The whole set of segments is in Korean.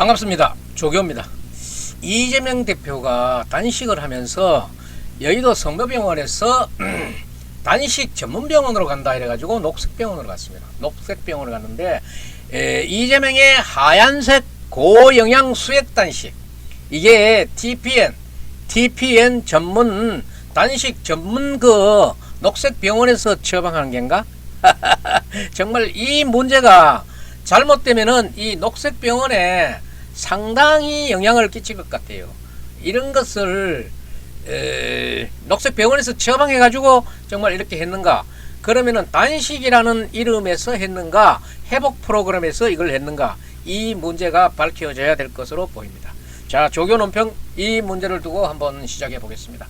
반갑습니다. 조교입니다. 이재명 대표가 단식을 하면서 여의도 성모병원에서 단식 전문병원으로 간다 이래가지고 녹색병원으로 갔습니다. 녹색병원을 갔는데 에, 이재명의 하얀색 고영양 수액 단식 이게 TPN TPN 전문 단식 전문 그 녹색병원에서 처방하는 게인가? 정말 이 문제가 잘못되면은 이 녹색병원에 상당히 영향을 끼칠 것 같아요. 이런 것을 에, 녹색 병원에서 처방해 가지고 정말 이렇게 했는가? 그러면은 단식이라는 이름에서 했는가? 회복 프로그램에서 이걸 했는가? 이 문제가 밝혀져야 될 것으로 보입니다. 자, 조교 논평 이 문제를 두고 한번 시작해 보겠습니다.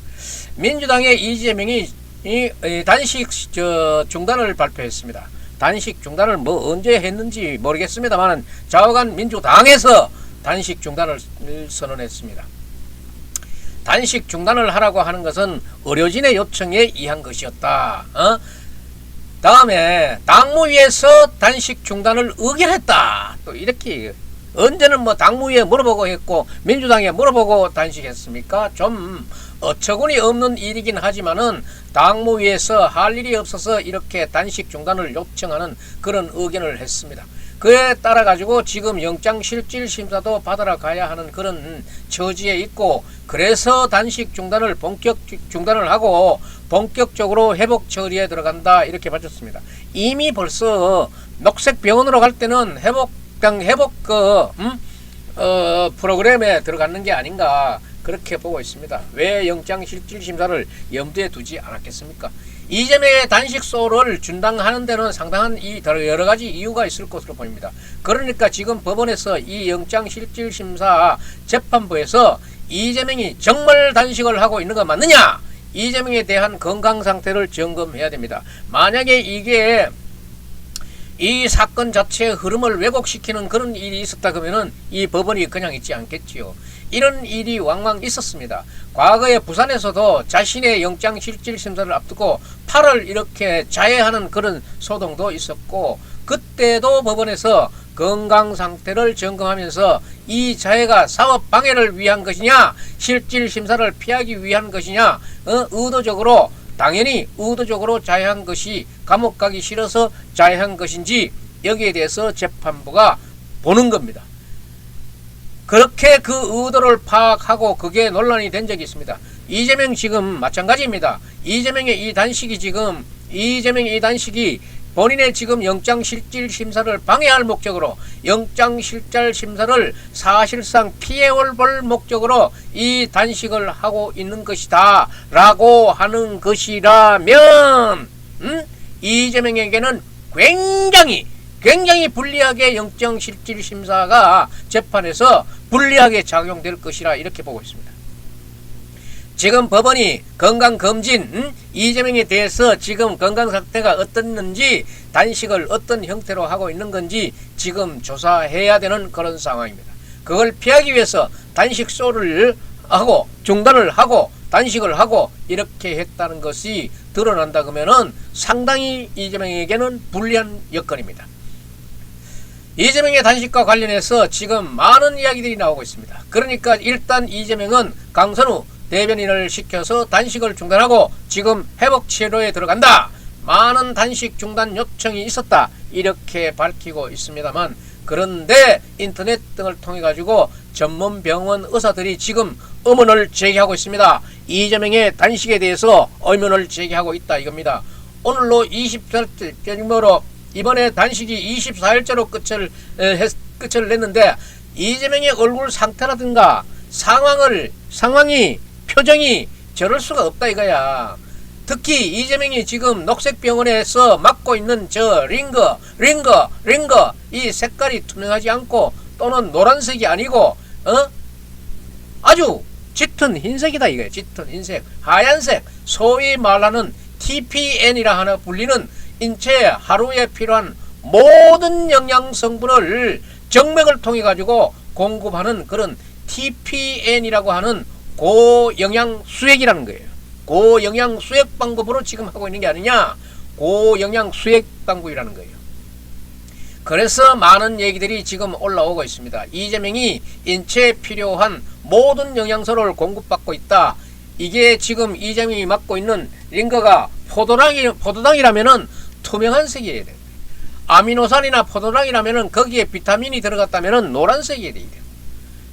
민주당의 이재명이 이, 이 단식 저 중단을 발표했습니다. 단식 중단을 뭐 언제 했는지 모르겠습니다만 좌우간 민주당에서 단식 중단을 선언했습니다. 단식 중단을 하라고 하는 것은 의료진의 요청에 의한 것이었다. 어? 다음에 당무위에서 단식 중단을 의결했다. 또 이렇게 언제는 뭐 당무위에 물어보고 했고 민주당에 물어보고 단식했습니까? 좀 어처구니 없는 일이긴 하지만은 당무위에서 할 일이 없어서 이렇게 단식 중단을 요청하는 그런 의견을 했습니다. 그에 따라 가지고 지금 영장 실질 심사도 받으러 가야 하는 그런 처지에 있고 그래서 단식 중단을 본격 중단을 하고 본격적으로 회복 처리에 들어간다 이렇게 밝혔습니다. 이미 벌써 녹색 병원으로 갈 때는 회복병 회복 그 음? 어, 프로그램에 들어갔는 게 아닌가 그렇게 보고 있습니다. 왜 영장 실질 심사를 염두에 두지 않았겠습니까? 이재명의 단식소를 준당하는 데는 상당한 이 여러 가지 이유가 있을 것으로 보입니다. 그러니까 지금 법원에서 이 영장 실질 심사 재판부에서 이재명이 정말 단식을 하고 있는 거 맞느냐? 이재명에 대한 건강 상태를 점검해야 됩니다. 만약에 이게 이 사건 자체의 흐름을 왜곡시키는 그런 일이 있었다 그러면은 이 법원이 그냥 있지 않겠지요. 이런 일이 왕왕 있었습니다. 과거에 부산에서도 자신의 영장 실질 심사를 앞두고 팔을 이렇게 자해하는 그런 소동도 있었고 그때도 법원에서 건강 상태를 점검하면서 이 자해가 사업 방해를 위한 것이냐 실질 심사를 피하기 위한 것이냐 어, 의도적으로 당연히 의도적으로 자해한 것이 감옥 가기 싫어서 자해한 것인지 여기에 대해서 재판부가 보는 겁니다. 그렇게 그 의도를 파악하고 그게 논란이 된 적이 있습니다. 이재명 지금 마찬가지입니다. 이재명의 이 단식이 지금 이재명의 이 단식이 본인의 지금 영장 실질 심사를 방해할 목적으로 영장 실질 심사를 사실상 피해올 볼 목적으로 이 단식을 하고 있는 것이다 라고 하는 것이라면 음? 이재명에게는 굉장히 굉장히 불리하게 영장 실질 심사가 재판에서 불리하게 작용될 것이라 이렇게 보고 있습니다. 지금 법원이 건강검진 음? 이재명에 대해서 지금 건강 상태가 어떻는지 단식을 어떤 형태로 하고 있는 건지 지금 조사해야 되는 그런 상황입니다. 그걸 피하기 위해서 단식소를 하고 중단을 하고 단식을 하고 이렇게 했다는 것이 드러난다 그러면은 상당히 이재명에게는 불리한 여건입니다. 이재명의 단식과 관련해서 지금 많은 이야기들이 나오고 있습니다. 그러니까 일단 이재명은 강선우 대변인을 시켜서 단식을 중단하고 지금 회복 치료에 들어간다. 많은 단식 중단 요청이 있었다. 이렇게 밝히고 있습니다만 그런데 인터넷 등을 통해 가지고 전문 병원 의사들이 지금 의문을 제기하고 있습니다. 이재명의 단식에 대해서 의문을 제기하고 있다 이겁니다. 오늘로 20절째로 이번에 단식이 24일째로 끝을 했, 끝을 냈는데 이재명의 얼굴 상태라든가 상황을 상황이 표정이 저럴 수가 없다 이거야. 특히 이재명이 지금 녹색병원에서 맡고 있는 저 링거, 링거, 링거 이 색깔이 투명하지 않고 또는 노란색이 아니고 어 아주 짙은 흰색이다 이거야. 짙은 흰색, 하얀색, 소위 말하는 TPN이라 하나 불리는 인체에 하루에 필요한 모든 영양 성분을 정맥을 통해 가지고 공급하는 그런 TPN이라고 하는 고영양 수액이라는 거예요. 고영양 수액 방법으로 지금 하고 있는 게 아니냐? 고영양 수액 방법이라는 거예요. 그래서 많은 얘기들이 지금 올라오고 있습니다. 이재명이 인체에 필요한 모든 영양소를 공급받고 있다. 이게 지금 이재명이 맡고 있는 링거가 포도당이, 포도당이라면은 투명한 색이어야 돼. 아미노산이나 포도당이라면은 거기에 비타민이 들어갔다면은 노란색이어야 돼.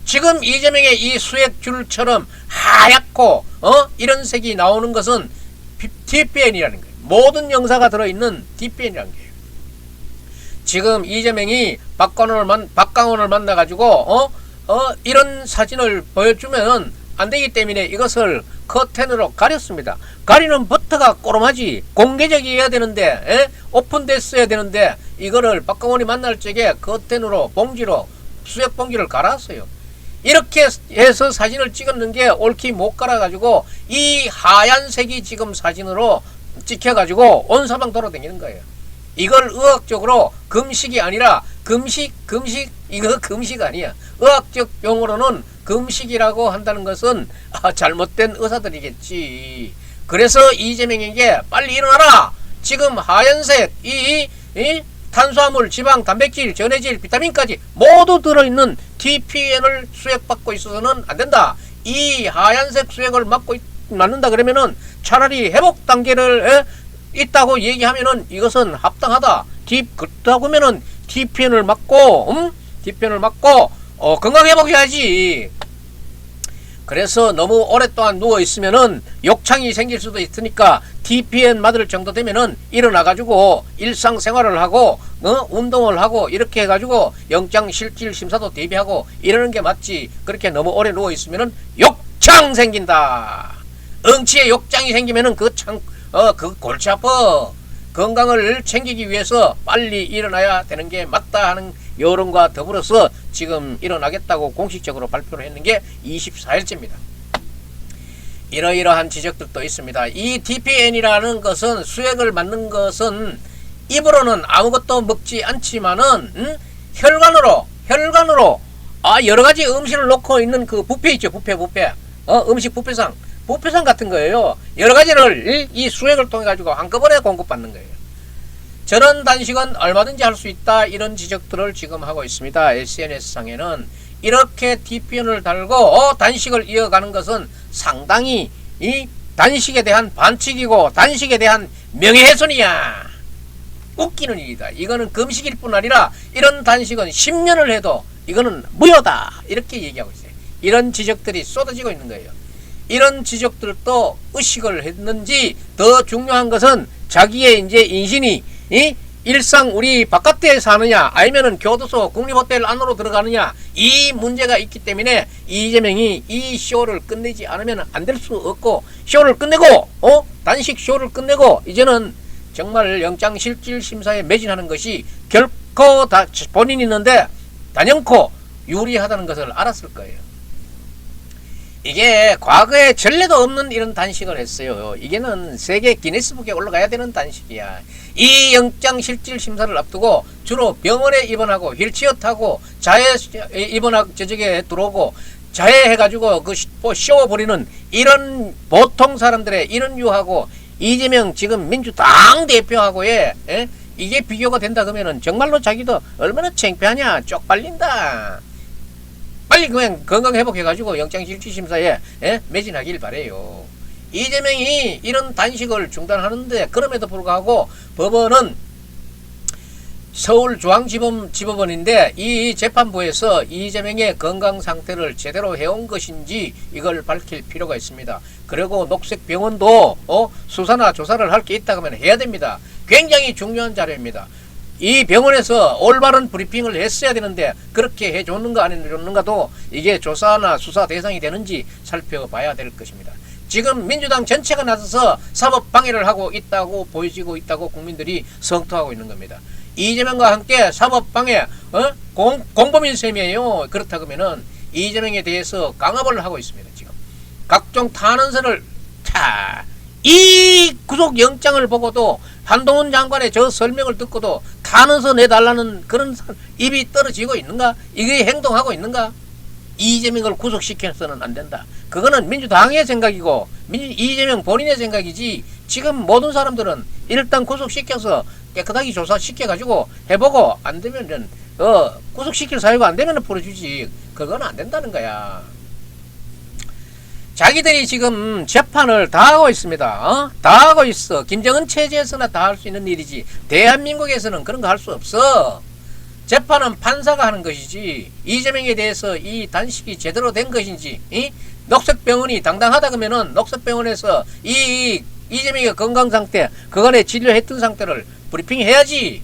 지금 이재명의 이 수액줄처럼 하얗고 어 이런 색이 나오는 것은 DPN이라는 거예요. 모든 영사가 들어있는 DPN이라는 거예요. 지금 이재명이 박광원을 만 박광원을 만나 가지고 어? 어 이런 사진을 보여주면 안 되기 때문에 이것을 커튼으로 가렸습니다. 가리는 버터가 꼬름하지 공개적이어야 되는데 에? 오픈됐어야 되는데 이거를 박광원이 만날 적에 커튼으로 봉지로 수액 봉지를 갈았어요. 이렇게 해서 사진을 찍었는 게 옳게 못 갈아가지고 이 하얀색이 지금 사진으로 찍혀가지고 온 사방 돌아다니는 거예요. 이걸 의학적으로 금식이 아니라 금식 금식 이거 금식 아니야. 의학적 용어로는 금식이라고 한다는 것은 아, 잘못된 의사들이겠지. 그래서 이재명에게 빨리 일어나라. 지금 하얀색 이, 이 탄수화물, 지방, 단백질, 전해질, 비타민까지 모두 들어있는 TPN을 수액받고 있어서는 안 된다. 이 하얀색 수액을 있, 맞는다 그러면은 차라리 회복 단계를 에, 있다고 얘기하면은 이것은 합당하다. D 그렇다고 하면은 TPN을 맞고, 음? TPN을 맞고 어, 건강 회복해야지. 그래서 너무 오랫동안 누워 있으면은 욕창이 생길 수도 있으니까 TPN 맞을 정도 되면은 일어나 가지고 일상생활을 하고 어? 운동을 하고 이렇게 해 가지고 영장 실질 심사도 대비하고 이러는 게 맞지. 그렇게 너무 오래 누워 있으면은 욕창 생긴다. 응치에 욕장이 생기면은 그창 어 그 골치 아파. 건강을 챙기기 위해서 빨리 일어나야 되는 게 맞다 하는 여론과 더불어서 지금 일어나겠다고 공식적으로 발표를 했는 게 24일째입니다. 이러이러한 지적들도 있습니다. 이 DPN이라는 것은 수액을 맞는 것은 입으로는 아무것도 먹지 않지만은 음? 혈관으로 혈관으로 아 여러 가지 음식을 놓고 있는 그 부페 있죠 부페 부페 어 음식 부페상 부페상 같은 거예요. 여러 가지를 이, 이 수액을 통해 가지고 한꺼번에 공급받는 거예요. 저런 단식은 얼마든지 할 수 있다 이런 지적들을 지금 하고 있습니다. SNS 상에는 이렇게 DPN을 달고 어, 단식을 이어가는 것은 상당히 이 단식에 대한 반칙이고 단식에 대한 명예훼손이야. 웃기는 일이다. 이거는 금식일 뿐 아니라 이런 단식은 10년을 해도 이거는 무효다. 이렇게 얘기하고 있어요. 이런 지적들이 쏟아지고 있는 거예요. 이런 지적들도 의식을 했는지 더 중요한 것은 자기의 이제 인신이 이 일상 우리 바깥에 사느냐 아니면은 교도소 국립호텔 안으로 들어가느냐 이 문제가 있기 때문에 이재명이 이 쇼를 끝내지 않으면 안 될 수 없고 쇼를 끝내고 어 단식 쇼를 끝내고 이제는 정말 영장 실질 심사에 매진하는 것이 결코 다 본인이 있는데 단연코 유리하다는 것을 알았을 거예요. 이게 과거에 전례도 없는 이런 단식을 했어요. 이게는 세계 기네스북에 올라가야 되는 단식이야. 이 영장 실질 심사를 앞두고 주로 병원에 입원하고 휠체어 타고 자해 입원하고 저쪽에 들어오고 자해해가지고 그쇼 부리는 이런 보통 사람들의 이런 유하고 이재명 지금 민주당 대표하고의 에? 이게 비교가 된다 그러면은 정말로 자기도 얼마나 창피하냐 쪽팔린다. 빨리 그냥 건강 회복해가지고 영장 실질 심사에 예? 매진하길 바래요. 이재명이 이런 단식을 중단하는데 그럼에도 불구하고 법원은 서울중앙지법 지법원인데 이 재판부에서 이재명의 건강 상태를 제대로 해온 것인지 이걸 밝힐 필요가 있습니다. 그리고 녹색병원도 어? 수사나 조사를 할 게 있다 면 해야 됩니다. 굉장히 중요한 자료입니다. 이 병원에서 올바른 브리핑을 했어야 되는데 그렇게 해줬는가 안 해줬는가도 이게 조사나 수사 대상이 되는지 살펴봐야 될 것입니다. 지금 민주당 전체가 나서서 사법 방해를 하고 있다고 보여지고 있다고 국민들이 성토하고 있는 겁니다. 이재명과 함께 사법 방해 어? 공, 공범인 셈이에요. 그렇다 그러면은 이재명에 대해서 강압을 하고 있습니다. 지금 각종 탄원서를 차. 이 구속 영장을 보고도 한동훈 장관의 저 설명을 듣고도 탄원서 내달라는 그런 입이 떨어지고 있는가? 이게 행동하고 있는가? 이재명을 구속시켜서는 안 된다. 그거는 민주당의 생각이고 민주, 이재명 본인의 생각이지 지금 모든 사람들은 일단 구속시켜서 깨끗하게 조사시켜가지고 해보고 안 되면은 어 구속시킬 사유가 안 되면은 풀어주지 그건 안 된다는 거야. 자기들이 지금 재판을 다 하고 있습니다. 어? 다 하고 있어. 김정은 체제에서나 다 할 수 있는 일이지. 대한민국에서는 그런 거 할 수 없어. 재판은 판사가 하는 것이지. 이재명에 대해서 이 단식이 제대로 된 것인지, 이 녹색병원이 당당하다 그러면은 녹색병원에서 이, 이 이재명의 건강 상태, 그간에 진료했던 상태를 브리핑 해야지.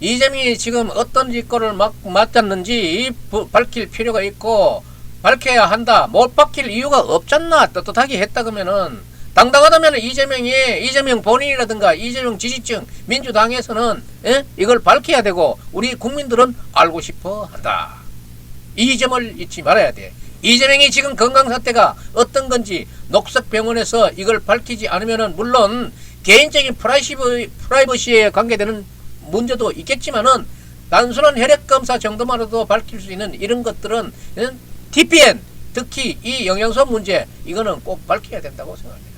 이재명이 지금 어떤 짓거를 막, 맞았는지 부- 밝힐 필요가 있고, 밝혀야 한다. 못 밝힐 이유가 없잖나. 떳떳하게 했다 그러면은 당당하다면 이재명이 이재명 본인이라든가 이재명 지지층 민주당에서는 예? 이걸 밝혀야 되고 우리 국민들은 알고 싶어 한다. 이 점을 잊지 말아야 돼. 이재명이 지금 건강 상태가 어떤 건지 녹색병원에서 이걸 밝히지 않으면은 물론 개인적인 프라이시브, 프라이버시에 관계되는 문제도 있겠지만은 단순한 혈액 검사 정도만으로도 밝힐 수 있는 이런 것들은 예? TPN 특히 이 영양소 문제 이거는 꼭 밝혀야 된다고 생각합니다.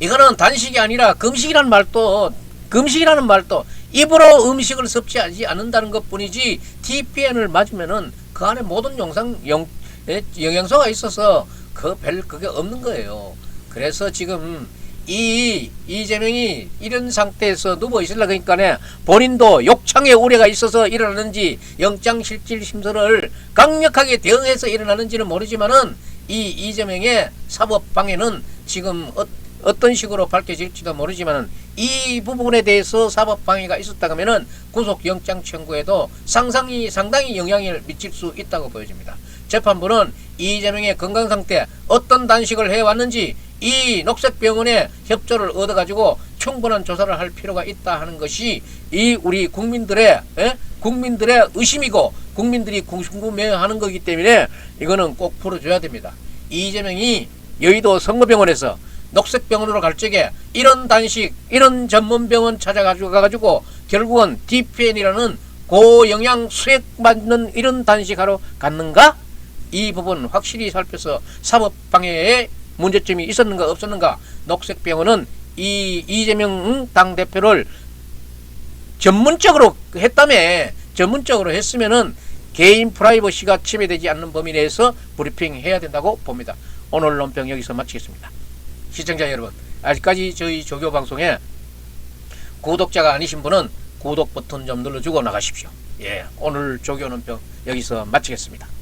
이거는 단식이 아니라 금식이라는 말도 금식이라는 말도 입으로 음식을 섭취하지 않는다는 것뿐이지 TPN을 맞으면은 그 안에 모든 영상 영 예, 영양소가 있어서 그 별 그게 없는 거예요. 그래서 지금 이 이재명이 이런 상태에서 누워 있으려 그러니까 본인도 욕창의 우려가 있어서 일어나는지 영장실질 심사를 강력하게 대응해서 일어나는지는 모르지만은 이 이재명의 사법 방해는 지금 어, 어떤 식으로 밝혀질지도 모르지만은 이 부분에 대해서 사법 방해가 있었다 그러면은 구속 영장 청구에도 상상이 상당히 영향을 미칠 수 있다고 보여집니다. 재판부는 이재명의 건강 상태 어떤 단식을 해왔는지 이 녹색병원의 협조를 얻어가지고 충분한 조사를 할 필요가 있다 하는 것이 이 우리 국민들의 예? 국민들의 의심이고 국민들이 궁금해하는 거기 때문에 이거는 꼭 풀어줘야 됩니다. 이재명이 여의도 성모병원에서 녹색병원으로 갈 적에 이런 단식, 이런 전문병원 찾아가지고 가가지고 결국은 DPN이라는 고영양 수액 맞는 이런 단식하러 갔는가? 이 부분 확실히 살펴서 사법 방해에 문제점이 있었는가 없었는가? 녹색병원은 이 이재명 당 대표를 전문적으로 했다며 전문적으로 했으면은 개인 프라이버시가 침해되지 않는 범위 내에서 브리핑 해야 된다고 봅니다. 오늘 논평 여기서 마치겠습니다. 시청자 여러분, 아직까지 저희 조교 방송에 구독자가 아니신 분은 구독 버튼 좀 눌러주고 나가십시오. 예, 오늘 조교 논평 여기서 마치겠습니다.